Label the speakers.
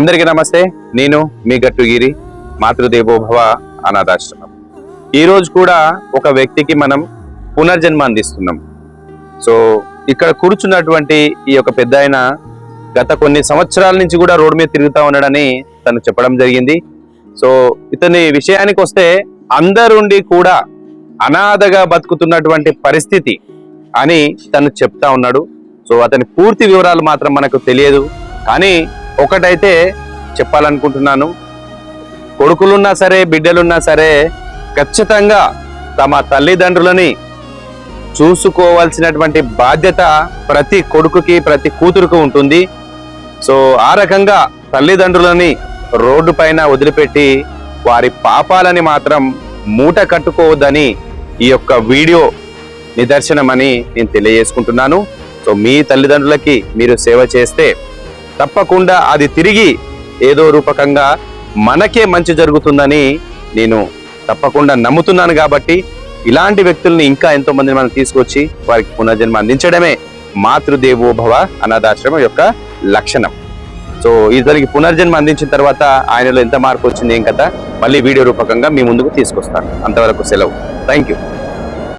Speaker 1: అందరికీ నమస్తే. నేను మీ గట్టుగిరి మాతృదేవోభవ అనాథాశ్రమం. ఈరోజు కూడా ఒక వ్యక్తికి మనం పునర్జన్మ అందిస్తున్నాం. సో ఇక్కడ కూర్చున్నటువంటి ఈ యొక్క పెద్ద ఆయన గత కొన్ని సంవత్సరాల నుంచి కూడా రోడ్డు మీద తిరుగుతా ఉన్నాడని తను చెప్పడం జరిగింది. సో ఇతని విషయానికి వస్తే అందరుండి కూడా అనాథగా బతుకుతున్నటువంటి పరిస్థితి అని తను చెప్తా ఉన్నాడు. సో అతని పూర్తి వివరాలు మాత్రం మనకు తెలియదు. కానీ ఒకటైతే చెప్పాలనుకుంటున్నాను కొడుకులున్నా సరే బిడ్డలున్నా సరే ఖచ్చితంగా తమ తల్లిదండ్రులని చూసుకోవాల్సినటువంటి బాధ్యత ప్రతి కొడుకుకి ప్రతి కూతురుకు ఉంటుంది. సో ఆ రకంగా తల్లిదండ్రులని రోడ్డు పైన వదిలిపెట్టి వారి పాపాలని మాత్రం మూట కట్టుకోవద్దని ఈ యొక్క వీడియో నిదర్శనమని నేను తెలియజేసుకుంటున్నాను. సో మీ తల్లిదండ్రులకి మీరు సేవ చేస్తే తప్పకుండా అది తిరిగి ఏదో రూపకంగా మనకే మంచి జరుగుతుందని నేను తప్పకుండా నమ్ముతున్నాను కాబట్టి ఇలాంటి వ్యక్తుల్ని ఇంకా ఎంతో మందిని మనం తీసుకొచ్చి వారికి పునర్జన్మ అందించడమే మాతృదేవోభవ అనాథాశ్రమం యొక్క లక్షణం. సో ఇద్దరికి పునర్జన్మ అందించిన తర్వాత ఆయనలో ఎంత మార్పు వచ్చింది ఏం కదా మళ్ళీ వీడియో రూపకంగా మీ ముందుకు తీసుకొస్తాను. అంతవరకు సెలవు. Thank you